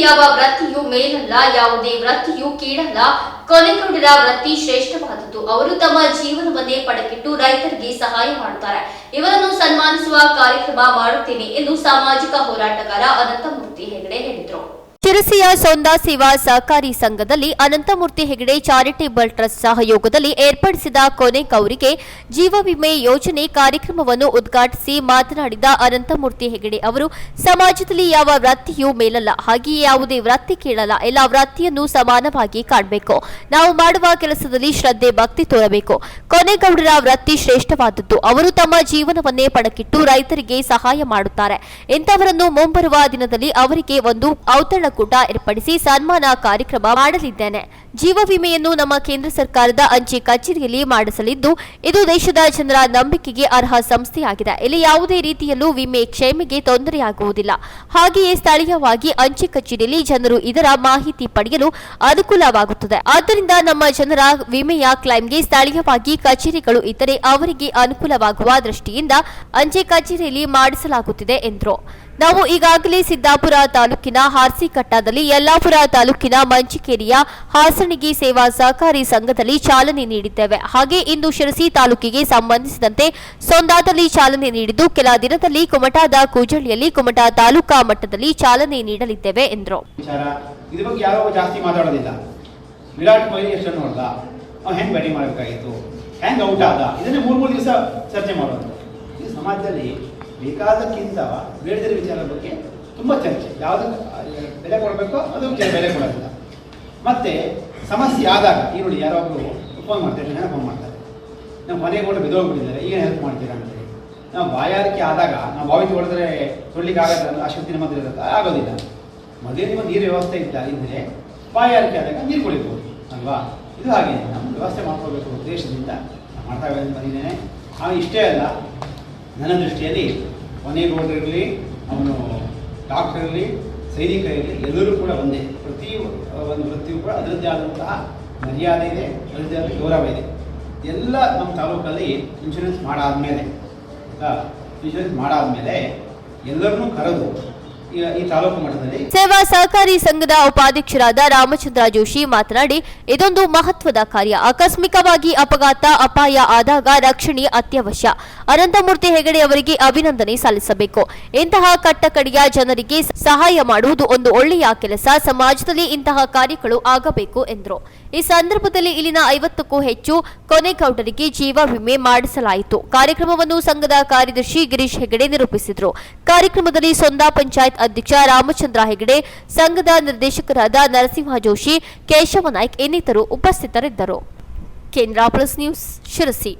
ಯಾವ ವೃತ್ತಿಯೂ ಮೇಲಲ್ಲ, ಯಾವುದೇ ವೃತ್ತಿಯೂ ಕೀಳಲ್ಲ. ಕೊನೆಗೊಂಡರ ವೃತ್ತಿ ಶ್ರೇಷ್ಠವಾದದ್ದು. ಅವರು ತಮ್ಮ ಜೀವನವನ್ನೇ ಪಡಕಿಟ್ಟು ರೈತರಿಗೆ ಸಹಾಯ ಮಾಡುತ್ತಾರೆ. ಇವರನ್ನು ಸನ್ಮಾನಿಸುವ ಕಾರ್ಯಕ್ರಮ ಮಾಡುತ್ತೇನೆ ಎಂದು ಸಾಮಾಜಿಕ ಹೋರಾಟಗಾರ ಅನಂತಮೂರ್ತಿ ಹೆಗಡೆ ಹೇಳಿದರು. ಶಿರಸಿಯ ಸೌಂದಾ ಸೇವಾ ಸಹಕಾರಿ ಸಂಘದಲ್ಲಿ ಅನಂತಮೂರ್ತಿ ಹೆಗಡೆ ಚಾರಿಟೇಬಲ್ ಟ್ರಸ್ಟ್ ಸಹಯೋಗದಲ್ಲಿ ಏರ್ಪಡಿಸಿದ ಕೊನೆ ಕೌರಿಗೆ ಜೀವ ವಿಮೆ ಯೋಜನೆ ಕಾರ್ಯಕ್ರಮವನ್ನು ಉದ್ಘಾಟಿಸಿ ಮಾತನಾಡಿದ ಅನಂತಮೂರ್ತಿ ಹೆಗಡೆ ಅವರು, ಸಮಾಜದಲ್ಲಿ ಯಾವ ವೃತ್ತಿಯೂ ಮೇಲಲ್ಲ, ಹಾಗೆಯೇ ಯಾವುದೇ ವೃತ್ತಿ ಕೇಳಲ್ಲ, ಎಲ್ಲ ವೃತ್ತಿಯನ್ನು ಸಮಾನವಾಗಿ ಕಾಣಬೇಕು. ನಾವು ಮಾಡುವ ಕೆಲಸದಲ್ಲಿ ಶ್ರದ್ಧೆ, ಭಕ್ತಿ ತೋರಬೇಕು. ಕೊನೆಗೌಡರ ವೃತ್ತಿ ಶ್ರೇಷ್ಠವಾದದ್ದು. ಅವರು ತಮ್ಮ ಜೀವನವನ್ನೇ ಪಣಕ್ಕಿಟ್ಟು ರೈತರಿಗೆ ಸಹಾಯ ಮಾಡುತ್ತಾರೆ. ಇಂಥವರನ್ನು ಮುಂಬರುವ ದಿನದಲ್ಲಿ ಅವರಿಗೆ ಒಂದು ಔತಣಕೂಟ ಏರ್ಪಡಿಸಿ ಸನ್ಮಾನ ಕಾರ್ಯಕ್ರಮ ಮಾಡಲಿದ್ದೇನೆ. ಜೀವ ವಿಮೆಯನ್ನು ನಮ್ಮ ಕೇಂದ್ರ ಸರ್ಕಾರದ ಅಂಚೆ ಕಚೇರಿಯಲ್ಲಿ ಮಾಡಿಸಲಿದ್ದು, ಇದು ದೇಶದ ಜನರ ನಂಬಿಕೆಗೆ ಅರ್ಹ ಸಂಸ್ಥೆಯಾಗಿದೆ. ಇಲ್ಲಿ ಯಾವುದೇ ರೀತಿಯಲ್ಲೂ ವಿಮೆ ಕ್ಷೇಮೆಗೆ ತೊಂದರೆಯಾಗುವುದಿಲ್ಲ. ಹಾಗೆಯೇ ಸ್ಥಳೀಯವಾಗಿ ಅಂಚೆ ಕಚೇರಿಯಲ್ಲಿ ಜನರು ಇದರ ಮಾಹಿತಿ ಪಡೆಯಲು ಅನುಕೂಲವಾಗುತ್ತದೆ. ಆದ್ದರಿಂದ ನಮ್ಮ ಜನರ ವಿಮೆಯ ಕ್ಲೈಮ್ಗೆ ಸ್ಥಳೀಯವಾಗಿ ಕಚೇರಿಗಳು ಇದ್ದರೆ ಅವರಿಗೆ ಅನುಕೂಲವಾಗುವ ದೃಷ್ಟಿಯಿಂದ ಅಂಚೆ ಕಚೇರಿಯಲ್ಲಿ ಮಾಡಿಸಲಾಗುತ್ತಿದೆ ಎಂದರು. ನಾವು ಈಗಾಗಲೇ ಸಿದ್ದಾಪುರ ತಾಲೂಕಿನ ಹಾರ್ಸಿಕಟ್ಟಾದಲ್ಲಿ ಯಲ್ಲಾಪುರ ತಾಲೂಕಿನ ಮಂಚಿಕೇರಿಯ ಹಾಸಣಿಗೆ ಸೇವಾ ಸಹಕಾರಿ ಸಂಘದಲ್ಲಿ ಚಾಲನೆ ನೀಡಿದ್ದೇವೆ. ಹಾಗೆ ಇಂದು ಶಿರಸಿ ತಾಲೂಕಿಗೆ ಸಂಬಂಧಿಸಿದಂತೆ ಸೊಂದಾದಲ್ಲಿ ಚಾಲನೆ ನೀಡಿದ್ದು ಕೆಲ ದಿನದಲ್ಲಿ ಕುಮಟಾದ ಕೂಜಳ್ಳಿಯಲ್ಲಿ ಕುಮಟಾ ತಾಲೂಕಾ ಮಟ್ಟದಲ್ಲಿ ಚಾಲನೆ ನೀಡಲಿದ್ದೇವೆ ಎಂದರು. ವಿರಾಟ್ ಔಟ್ ಆದ? ಇದನ್ನೇ ಮೂರು ಮೂರು ದಿವಸ ಚರ್ಚೆ ಮಾಡೋದು. ಈ ಸಮಾಜದಲ್ಲಿ ಬೇಕಾದಕ್ಕಿಂತ ಬೇಡದಿರೋ ವಿಚಾರ ಬಗ್ಗೆ ತುಂಬ ಚರ್ಚೆ. ಯಾವುದಕ್ಕೆ ಬೆಲೆ ಕೊಡಬೇಕೋ ಅದಕ್ಕೆ ಬೆಲೆ ಕೊಡೋದಿಲ್ಲ. ಮತ್ತೆ ಸಮಸ್ಯೆ ಆದಾಗ ಈ ನೋಡಿ ಯಾರೋ ಒಬ್ಬರು ಫೋನ್ ಮಾಡ್ತಾರೆ ನಾನು ಫೋನ್ ಮಾಡ್ತಾರೆ. ನಾವು ಮನೆಗೆ ಕೂಡ ಬಿದ್ದೋಗ್ಬಿಟ್ಟಿದ್ದಾರೆ ಈಗ ಹೆಲ್ಪ್ ಮಾಡ್ತೀರಾ? ಅಂತೇಳಿ ನಾವು ಬಾಯಾರಿಕೆ ಆದಾಗ, ನಾವು ಬಾವಿ ಹೊಡೆದ್ರೆ ತೊಳ್ಲಿಕ್ಕೆ ಆಗಲ್ಲ ಆ ಶಕ್ತಿ ನಮ್ಮ ಇರುತ್ತೆ? ಆಗೋದಿಲ್ಲ. ಮೊದಲೇ ನಿಮ್ಮ ನೀರು ವ್ಯವಸ್ಥೆ ಇದ್ದ ಇದ್ದರೆ ಬಾಯಾರಿಕೆ ಆದಾಗ ನೀರು ಕುಡಿಬೋದು, ಅಲ್ವಾ? ಇದು ಹಾಗೆ ನಮ್ಮ ವ್ಯವಸ್ಥೆ ಮಾಡ್ಕೋಬೇಕು ಉದ್ದೇಶದಿಂದ. ಮಾಡ್ತಾ ಬಂದಿದ್ದೇನೆ ಆಮೇಲೆ ಇಷ್ಟೇ ಅಲ್ಲ, ನನ್ನ ದೃಷ್ಟಿಯಲ್ಲಿ ಕೊನೆಗೋಡರಿರಲಿ ಅವನು ಡಾಕ್ಟರ್ ಇರಲಿ ಸೈನಿಕ ಇರಲಿ ಎಲ್ಲರೂ ಕೂಡ ಒಂದೇ. ಪ್ರತಿ ಒಂದು ವೃತ್ತಿಯು ಕೂಡ ಅದರದ್ದೇ ಆದಂತಹ ಮರ್ಯಾದೆ ಇದೆ, ಅದರದ್ದೇ ಆದ ಗೌರವ ಇದೆ. ಎಲ್ಲ ನಮ್ಮ ತಾಲೂಕಲ್ಲಿ ಇನ್ಶೂರೆನ್ಸ್ ಮಾಡಾದ್ಮೇಲೆ, ಆಯಿತಾ? ಇನ್ಶೂರೆನ್ಸ್ ಮಾಡಾದ್ಮೇಲೆ ಎಲ್ಲರನ್ನೂ ಕರೆದು ಸೇವಾ ಸಹಕಾರಿ ಸಂಘದ ಉಪಾಧ್ಯಕ್ಷರಾದ ರಾಮಚಂದ್ರ ಜೋಶಿ ಮಾತನಾಡಿ, ಇದೊಂದು ಮಹತ್ವದ ಕಾರ್ಯ. ಆಕಸ್ಮಿಕವಾಗಿ ಅಪಘಾತ, ಅಪಾಯ ಆದಾಗ ರಕ್ಷಣೆ ಅತ್ಯವಶ್ಯ. ಅನಂತಮೂರ್ತಿ ಹೆಗಡೆ ಅವರಿಗೆ ಅಭಿನಂದನೆ ಸಲ್ಲಿಸಬೇಕು. ಇಂತಹ ಕಟ್ಟಕಡೆಯ ಜನರಿಗೆ ಸಹಾಯ ಮಾಡುವುದು ಒಂದು ಒಳ್ಳೆಯ ಕೆಲಸ. ಸಮಾಜದಲ್ಲಿ ಇಂತಹ ಕಾರ್ಯಗಳು ಆಗಬೇಕು ಎಂದರು. ಈ ಸಂದರ್ಭದಲ್ಲಿ ಇಲ್ಲಿನ ಐವತ್ತಕ್ಕೂ ಹೆಚ್ಚು ಕೊನೆಗೌಡರಿಗೆ ಜೀವ ವಿಮೆ ಮಾಡಿಸಲಾಯಿತು. ಕಾರ್ಯಕ್ರಮವನ್ನು ಸಂಘದ ಕಾರ್ಯದರ್ಶಿ ಗಿರೀಶ್ ಹೆಗಡೆ ನಿರೂಪಿಸಿದರು. ಕಾರ್ಯಕ್ರಮದಲ್ಲಿ ಸೊಂದಾ ಪಂಚಾಯತ್ ಅಧ್ಯಕ್ಷ ರಾಮಚಂದ್ರ ಹೆಗಡೆ, ಸಂಘದ ನಿರ್ದೇಶಕರಾದ ನರಸಿಂಹ ಜೋಶಿ, ಕೇಶವ ನಾಯ್ಕ್ ಇನ್ನಿತರು ಉಪಸ್ಥಿತರಿದ್ದರು. ಕೇಂದ್ರ ಪ್ಲಸ್ ನ್ಯೂಸ್ ಶಿರಸಿ.